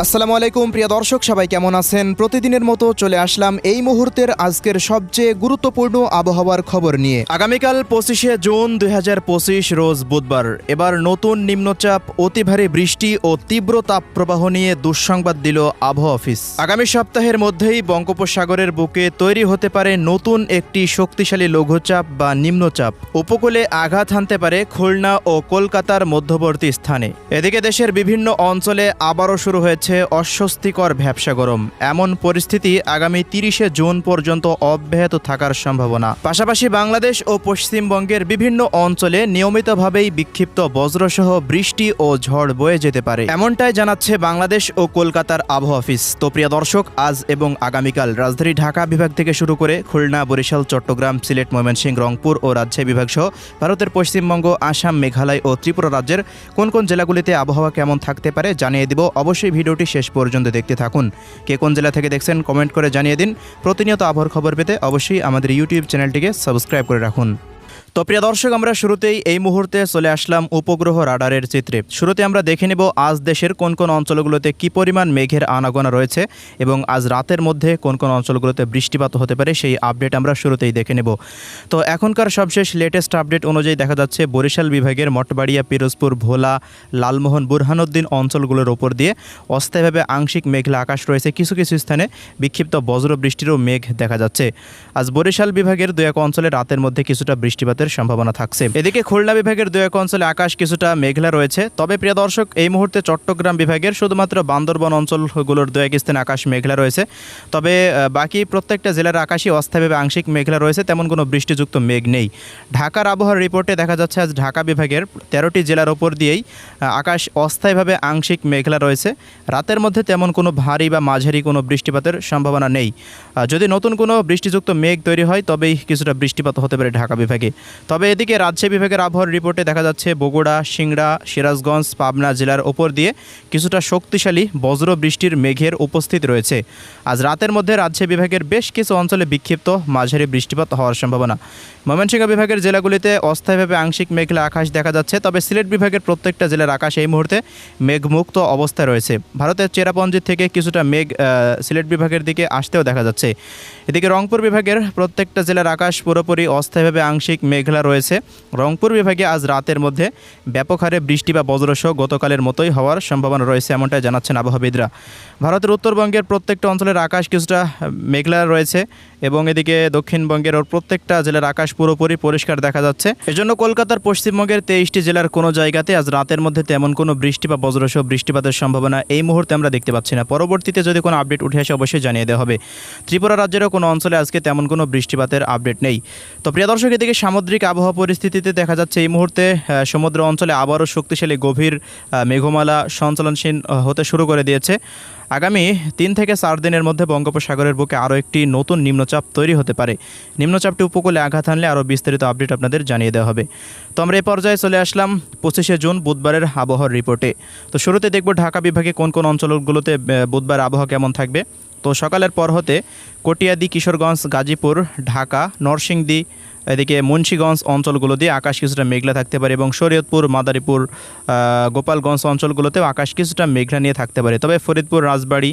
আসসালামু আলাইকুম, প্রিয় দর্শক, সবাই কেমন আছেন? প্রতিদিনের মতো চলে আসলাম এই মুহূর্তের আজকের সবচেয়ে গুরুত্বপূর্ণ আবহাওয়ার খবর নিয়ে। আগামীকাল পঁচিশে জুন দুই হাজার পঁচিশ, রোজ বুধবার। এবার নতুন নিম্নচাপ, অতি ভারী বৃষ্টি ও তীব্র তাপপ্রবাহ নিয়ে দুঃসংবাদ দিল আবহাওয়া অফিস। আগামী সপ্তাহের মধ্যেই বঙ্গোপসাগরের বুকে তৈরি হতে পারে নতুন একটি শক্তিশালী লঘুচাপ বা নিম্নচাপ। উপকূলে আঘাত হানতে পারে খুলনা ও কলকাতার মধ্যবর্তী স্থানে। এদিকে দেশের বিভিন্ন অঞ্চলে আবারও শুরু হয়েছে অস্বস্তিকর ভ্যাবসা গরম। এমন পরিস্থিতি আগামী তিরিশে জুন পর্যন্ত অব্যাহত থাকার সম্ভাবনা। পাশাপাশি বাংলাদেশ ও পশ্চিমবঙ্গের বিভিন্ন অঞ্চলে নিয়মিতভাবেই বিক্ষিপ্ত বজ্রসহ বৃষ্টি ও ঝড় বয়ে যেতে পারে। এমনটাই জানাচ্ছে বাংলাদেশ ও কলকাতার আবহাওয়া অফিস। তো প্রিয় দর্শক, আজ এবং আগামীকাল রাজধানী ঢাকা বিভাগ থেকে শুরু করে খুলনা, বরিশাল, চট্টগ্রাম, সিলেট, ময়মনসিংহ, রংপুর ও রাজশাহী বিভাগ সহ ভারতের পশ্চিমবঙ্গ, আসাম, মেঘালয় ও ত্রিপুরা রাজ্যের কোন কোন জেলাগুলিতে আবহাওয়া কেমন থাকতে পারে জানিয়ে দিব। অবশ্যই ভিডিওটি শেষ পর্যন্ত দেখতে থাকুন। কে কোন জেলা থেকে দেখছেন কমেন্ট করে জানিয়ে দিন। প্রতিনিয়ত আবহাওয়ার খবর পেতে অবশ্যই আমাদের ইউটিউব চ্যানেলটিকে সাবস্ক্রাইব করে রাখুন। তো প্রিয় দর্শক, আমরা শুরুতেই এই মুহূর্তে চলে আসলাম উপগ্রহ রাডারের চিত্রে। শুরুতে আমরা দেখে নেব আজ দেশের কোন কোন অঞ্চলগুলোতে কি পরিমাণ মেঘের আনাগোনা রয়েছে এবং আজ রাতের মধ্যে কোন কোন অঞ্চলগুলোতে বৃষ্টিপাত হতে পারে সেই আপডেট আমরা শুরুতেই দেখে নেব। তো এখনকার সবশেষ লেটেস্ট আপডেট অনুযায়ী দেখা যাচ্ছে বরিশাল বিভাগের মঠবাড়িয়া, পিরোজপুর, ভোলা, লালমোহন, বুরহানুদ্দিন অঞ্চলগুলোর ওপর দিয়ে অস্থায়ীভাবে আংশিক মেঘলা আকাশ রয়েছে। কিছু কিছু স্থানে বিক্ষিপ্ত বজ্র বৃষ্টিরও মেঘ দেখা যাচ্ছে। আজ বরিশাল বিভাগের দু এক অঞ্চলে রাতের মধ্যে কিছুটা বৃষ্টিপাতের সম্ভাবনা থাকছে। এদিকে খুলনা বিভাগের দু এক অঞ্চলে আকাশ কিছুটা মেঘলা রয়েছে। তবে প্রিয় দর্শক, এই মুহূর্তে চট্টগ্রাম বিভাগের শুধুমাত্র বান্দরবন অঞ্চলগুলোর দু এক স্থানে আকাশ মেঘলা রয়েছে। তবে বাকি প্রত্যেকটা জেলার আকাশই অস্থায়ীভাবে আংশিক মেঘলা রয়েছে, তেমন কোনো বৃষ্টিযুক্ত মেঘ নেই। ঢাকার আবহাওয়ার রিপোর্টে দেখা যাচ্ছে, আজ ঢাকা বিভাগের তেরোটি জেলার ওপর দিয়েই আকাশ অস্থায়ীভাবে আংশিক মেঘলা রয়েছে। রাতের মধ্যে তেমন কোনো ভারী বা মাঝারি কোনো বৃষ্টিপাতের সম্ভাবনা নেই। যদি নতুন কোনো বৃষ্টিযুক্ত মেঘ তৈরি হয়, তবেই কিছুটা বৃষ্টিপাত হতে পারে ঢাকা বিভাগে। তবে এদিকে রাজশাহী বিভাগের আবহাওয়ার রিপোর্টে দেখা যাচ্ছে বগুড়া, সিংড়া, সিরাজগঞ্জ, পাবনা জেলার ওপর দিয়ে কিছুটা শক্তিশালী বজ্র বৃষ্টির মেঘের উপস্থিত রয়েছে। আজ রাতের মধ্যে রাজশাহী বিভাগের বেশ কিছু অঞ্চলে বিক্ষিপ্ত মাঝারি বৃষ্টিপাত হওয়ার সম্ভাবনা। ময়মনসিংহ বিভাগের জেলাগুলিতে অস্থায়ীভাবে আংশিক মেঘলা আকাশ দেখা যাচ্ছে, তবে সিলেট বিভাগের প্রত্যেকটা জেলার আকাশ এই মুহূর্তে মেঘমুক্ত অবস্থায় রয়েছে। ভারতের চেরাপঞ্জি থেকে কিছুটা মেঘ সিলেট বিভাগের দিকে আসতেও দেখা যাচ্ছে। এদিকে রংপুর বিভাগের প্রত্যেকটা জেলার আকাশ পুরোপুরি অস্থায়ীভাবে আংশিক মেঘলা রয়েছে। রংপুর বিভাগে আজ রাতের মধ্যে ব্যাপক হারে বৃষ্টি বা বজ্রসহ গতকালের মতোই হওয়ার সম্ভাবনা রয়েছে, এমনটাই জানাচ্ছেন আবহাওয়াবিদরা। ভারতের উত্তরবঙ্গের প্রত্যেকটা অঞ্চলের আকাশ কিছুটা মেঘলা রয়েছে এবং এদিকে দক্ষিণবঙ্গের ওর প্রত্যেকটা জেলার আকাশ পুরোপুরি পরিষ্কার দেখা যাচ্ছে। এজন্য কলকাতার পশ্চিমবঙ্গের তেইশটি জেলার কোনো জায়গাতে আজ রাতের মধ্যে তেমন কোনো বৃষ্টি বা বজ্রসহ বৃষ্টিপাতের সম্ভাবনা এই মুহূর্তে আমরা দেখতে পাচ্ছি না। পরবর্তীতে যদি কোনো আপডেট উঠে আসে, অবশ্যই জানিয়ে দেওয়া হবে। ত্রিপুরা রাজ্যেরও কোনো অঞ্চলে আজকে তেমন কোনো বৃষ্টিপাতের আপডেট নেই। তো প্রিয় দর্শক, এদিকে সামুদ্রিক আবহাওয়া পরিস্থিতিতে দেখা যাচ্ছে এই মুহূর্তে সমুদ্র অঞ্চলে আবারও শক্তিশালী গভীর মেঘমালা সঞ্চালনশীল হতে শুরু করে দিয়েছে। আগামী তিন থেকে চার দিনের মধ্যে বঙ্গোপসাগরের বুকে আরও একটি নতুন নিম্নচাপ তৈরি হতে পারে। নিম্নচাপটি উপকূলে আঘাত আনলে আরও বিস্তারিত আপডেট আপনাদের জানিয়ে দেওয়া হবে। তো আমরা এই পর্যায়ে চলে আসলাম পঁচিশে জুন, বুধবারের আবহাওয়ার রিপোর্টে। তো শুরুতে দেখব ঢাকা বিভাগে কোন কোন অঞ্চলগুলোতে বুধবার আবহাওয়া কেমন থাকবে। তো সকালের পর হতে কটিয়াদি, কিশোরগঞ্জ, গাজীপুর, ঢাকা, নরসিংদী এদিকে মুন্সীগঞ্জ অঞ্চলগুলো দিয়ে আকাশ কিছুটা মেঘলা থাকতে পারে এবং শরীয়তপুর, মাদারীপুর গোপালগঞ্জ অঞ্চলগুলোতেও আকাশ কিছুটা মেঘলা নিয়ে থাকতে পারে। তবে ফরিদপুর, রাজবাড়ি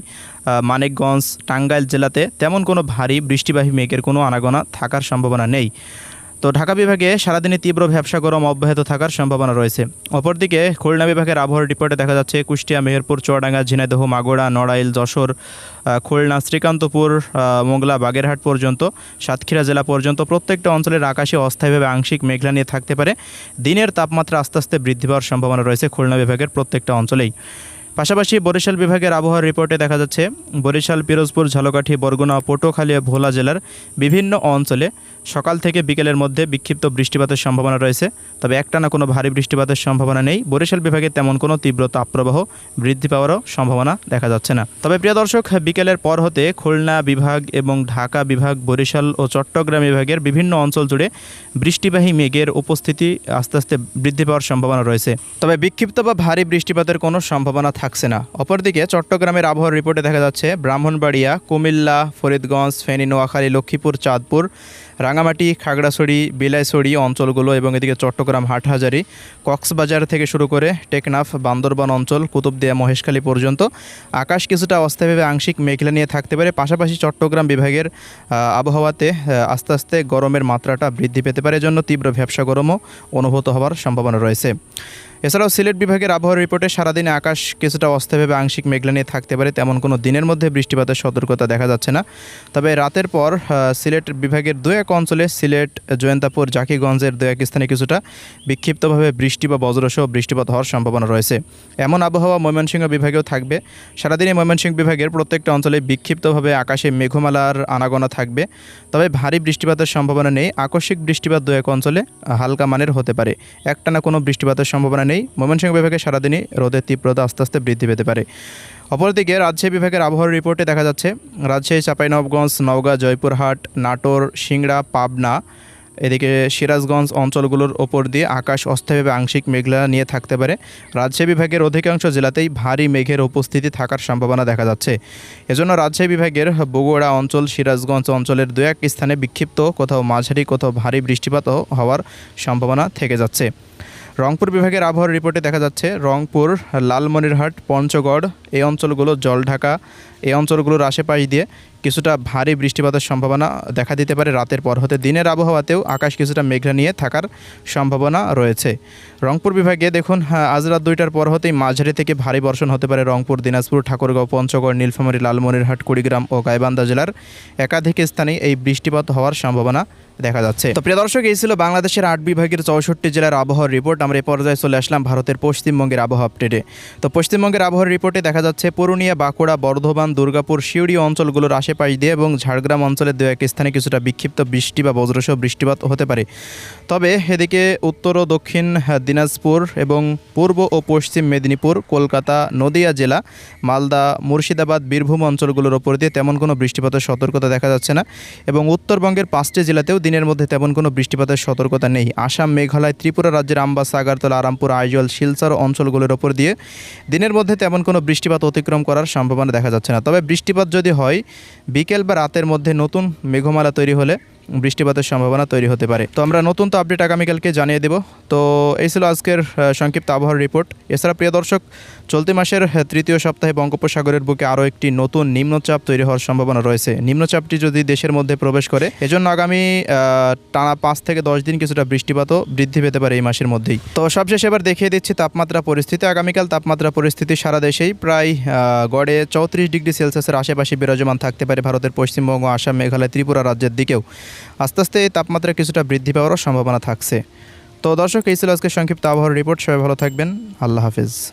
মানিকগঞ্জ, টাঙ্গাইল জেলাতে তেমন কোনো ভারী বৃষ্টিবাহী মেঘের কোনো আনাগোনা থাকার সম্ভাবনা নেই। তো ঢাকা বিভাগে সারাদিনে তীব্র ব্যবসা গরম অব্যাহত থাকার সম্ভাবনা রয়েছে। অপরদিকে খুলনা বিভাগের আবহাওয়ার রিপোর্টে দেখা যাচ্ছে কুষ্টিয়া, মেহেরপুর, চুয়াডাঙ্গা, ঝিনাইদহ, মাগুরা, নড়াইল, যশোর খুলনা, শ্রীকান্তপুর মোংলা, বাগেরহাট পর্যন্ত, সাতক্ষীরা জেলা পর্যন্ত প্রত্যেকটা অঞ্চলের আকাশে অস্থায়ীভাবে আংশিক মেঘলা নিয়ে থাকতে পারে। দিনের তাপমাত্রা আস্তে আস্তে বৃদ্ধি পাওয়ার সম্ভাবনা রয়েছে খুলনা বিভাগের প্রত্যেকটা অঞ্চলেই। পাশাপাশি বরিশাল বিভাগের আবহাওয়ার রিপোর্টে দেখা যাচ্ছে, বরিশাল, পিরোজপুর, ঝালকাঠি, বরগুনা, পটুয়াখালী ভোলা জেলার বিভিন্ন অঞ্চলে সকাল থেকে বিকেলের মধ্যে বিক্ষিপ্ত বৃষ্টিপাতের সম্ভাবনা রয়েছে, তবে একটানা কোনো ভারী বৃষ্টিপাতের সম্ভাবনা নেই। বরিশাল বিভাগে তেমন কোনো তীব্র তাপপ্রবাহ বৃদ্ধি পাওয়ারও সম্ভাবনা দেখা যাচ্ছে না। তবে প্রিয় দর্শক, বিকেলের পর হতে খুলনা বিভাগ এবং ঢাকা বিভাগ, বরিশাল ও চট্টগ্রাম বিভাগের বিভিন্ন অঞ্চল জুড়ে বৃষ্টিবাহী মেঘের উপস্থিতি আস্তে আস্তে বৃদ্ধি পাওয়ার সম্ভাবনা রয়েছে। তবে বিক্ষিপ্ত বা ভারী বৃষ্টিপাতের কোনো সম্ভাবনা থাকছে না। অপরদিকে চট্টগ্রামের আবহাওয়ার রিপোর্টে দেখা যাচ্ছে, ব্রাহ্মণবাড়িয়া, কুমিল্লা, ফরিদগঞ্জ, ফেনী, নোয়াখালী, লক্ষ্মীপুর, চাঁদপুর রাঙামাটি, খাগড়াছড়ি, বিলাইছড়ি অঞ্চলগুলো এবং এদিকে চট্টগ্রাম, হাটহাজারি, কক্সবাজার থেকে শুরু করে টেকনাফ, বান্দরবান অঞ্চল, কুতুবদিয়া, মহেশখালী পর্যন্ত আকাশ কিছুটা অস্থায়ীভাবে আংশিক মেঘলা নিয়ে থাকতে পারে। পাশাপাশি চট্টগ্রাম বিভাগের আবহাওয়াতে আস্তে আস্তে গরমের মাত্রাটা বৃদ্ধি পেতে পারে। এজন্য তীব্র ভ্যাবসা গরমও অনুভূত হওয়ার সম্ভাবনা রয়েছে। এছাড়াও সিলেট বিভাগের আবহাওয়া রিপোর্টে সারাদিনে আকাশ কিছুটা অস্থায়ীভাবে আংশিক মেঘলা নিয়ে থাকতে পারে, তেমন কোনো দিনের মধ্যে বৃষ্টিপাতের সতর্কতা দেখা যাচ্ছে না। তবে রাতের পর সিলেট বিভাগের দু এক অঞ্চলে, সিলেট, জয়ন্তাপুর, জাকিগঞ্জের দু এক স্থানে কিছুটা বিক্ষিপ্তভাবে বৃষ্টি বা বজ্রসহ বৃষ্টিপাত হওয়ার সম্ভাবনা রয়েছে। এমন আবহাওয়া ময়মনসিংহ বিভাগেও থাকবে। সারাদিনে ময়মনসিংহ বিভাগের প্রত্যেকটা অঞ্চলে বিক্ষিপ্তভাবে আকাশে মেঘমালার আনাগোনা থাকবে। তবে ভারী বৃষ্টিপাতের সম্ভাবনা নেই। আকস্মিক বৃষ্টিপাত দু এক অঞ্চলে হালকা মানের হতে পারে। একটানা কোনো বৃষ্টিপাতের সম্ভাবনা নেই। ময়মনসিংহ বিভাগে সারাদিনই রোদের তীব্রতা আস্তে আস্তে বৃদ্ধি পেতে পারে। অপরদিকে রাজশাহী বিভাগের আবহাওয়ার রিপোর্টে দেখা যাচ্ছে, রাজশাহী, চাঁপাইনবাবগঞ্জ, নওগাঁ, জয়পুরহাট, নাটোর, সিংড়া, পাবনা, এদিকে সিরাজগঞ্জ অঞ্চলগুলোর ওপর দিয়ে আকাশ অস্থায়ীভাবে আংশিক মেঘলা নিয়ে থাকতে পারে। রাজশাহী বিভাগের অধিকাংশ জেলাতেই ভারী মেঘের উপস্থিতি থাকার সম্ভাবনা দেখা যাচ্ছে। এজন্য রাজশাহী বিভাগের বগুড়া অঞ্চল, সিরাজগঞ্জ অঞ্চলের দু এক স্থানে বিক্ষিপ্ত, কোথাও মাঝারি, কোথাও ভারী বৃষ্টিপাত হওয়ার সম্ভাবনা থেকে যাচ্ছে। রংপুর বিভাগের আবহাওয়ার রিপোর্টে দেখা যাচ্ছে রংপুর লালমনিরহাট পঞ্চগড় এই অঞ্চলগুলো জলঢাকা এই অঞ্চলগুলোর আশেপাশ দিয়ে কিছুটা ভারী বৃষ্টিপাতের সম্ভাবনা দেখা দিতে পারে রাতের পর হতে। দিনের আবহাওয়াতেও আকাশ কিছুটা মেঘলা নিয়ে থাকার সম্ভাবনা রয়েছে। রংপুর বিভাগে দেখুন হ্যাঁ, আজ রাত দুইটার পর হতেই মাঝারি থেকে ভারী বর্ষণ হতে পারে রংপুর দিনাজপুর ঠাকুরগাঁও পঞ্চগড় নীলফামারী লালমনিরহাট কুড়িগ্রাম ও গাইবান্ধা জেলার একাধিক স্থানে এই বৃষ্টিপাত হওয়ার সম্ভাবনা দেখা যাচ্ছে। তো প্রিয় দর্শক এই ছিল বাংলাদেশের আট বিভাগের চৌষট্টি জেলার আবহাওয়ার রিপোর্ট। আমরা এই পর্যায়ে চলে আসলাম ভারতের পশ্চিমবঙ্গের আবহাওয়া আপডেটে। তো পশ্চিমবঙ্গের আবহাওয়ার রিপোর্টে দেখা যাচ্ছে, পুরুলিয়া, বাঁকুড়া, বর্ধমান, দুর্গাপুর শিউড়ি অঞ্চলগুলোর আশেপাশ দিয়ে এবং ঝাড়গ্রাম অঞ্চলের দু এক স্থানে কিছুটা বিক্ষিপ্ত বৃষ্টি বা বজ্রসহ বৃষ্টিপাত হতে পারে। তবে এদিকে উত্তর ও দক্ষিণ দিনাজপুর এবং পূর্ব ও পশ্চিম মেদিনীপুর, কলকাতা, নদিয়া জেলা, মালদা, মুর্শিদাবাদ, বীরভূম অঞ্চলগুলোর ওপর দিয়ে তেমন কোনো বৃষ্টিপাতের সতর্কতা দেখা যাচ্ছে না এবং উত্তরবঙ্গের পাঁচটি জেলাতেও দিনের মধ্যে তেমন কোনো বৃষ্টিপাতের সতর্কতা নেই। আসাম, মেঘালয়, ত্রিপুরা রাজ্যের আমবাসা, আগারতলা আরামপুর আইজল, শিলচর অঞ্চলগুলোর ওপর দিয়ে দিনের মধ্যে তেমন কোনো বৃষ্টিপাত অতিক্রম করার সম্ভাবনা দেখা যাচ্ছে না। তবে বৃষ্টিপাত যদি হয়, বিকেল বা রাতের মধ্যে নতুন মেঘমালা তৈরি হলে বৃষ্টিপাতের সম্ভাবনা তৈরি হতে পারে। তো আমরা নতুন তো আপডেট আগামীকালকে জানিয়ে দেব। তো এই ছিল আজকের সংক্ষিপ্ত আবহাওয়ার রিপোর্ট এছাড়া প্রিয় দর্শক, চলতি মাসের তৃতীয় সপ্তাহে বঙ্গোপসাগরের বুকে আরও একটি নতুন নিম্নচাপ তৈরি হওয়ার সম্ভাবনা রয়েছে। নিম্নচাপটি যদি দেশের মধ্যে প্রবেশ করে, এজন্য আগামী টানা পাঁচ থেকে দশ দিন কিছুটা বৃষ্টিপাতও বৃদ্ধি পেতে পারে এই মাসের মধ্যেই। তো সবশেষে এবার দেখিয়ে দিচ্ছি তাপমাত্রা পরিস্থিতি। আগামীকাল তাপমাত্রা পরিস্থিতি সারা দেশেই প্রায় গড়ে চৌত্রিশ ডিগ্রি সেলসিয়াসের আশেপাশে বিরাজমান থাকতে পারে ভারতের পশ্চিমবঙ্গ, আসাম, মেঘালয়, ত্রিপুরা রাজ্যের দিকেও। আস্তে আস্তে এই তাপমাত্রা কিছুটা বৃদ্ধি পাওয়ারও সম্ভাবনা থাকছে। তো দর্শক, এই ছিল আজকে সংক্ষিপ্ত আবহাওয়ার রিপোর্ট সবাই ভালো থাকবেন। আল্লাহ হাফিজ।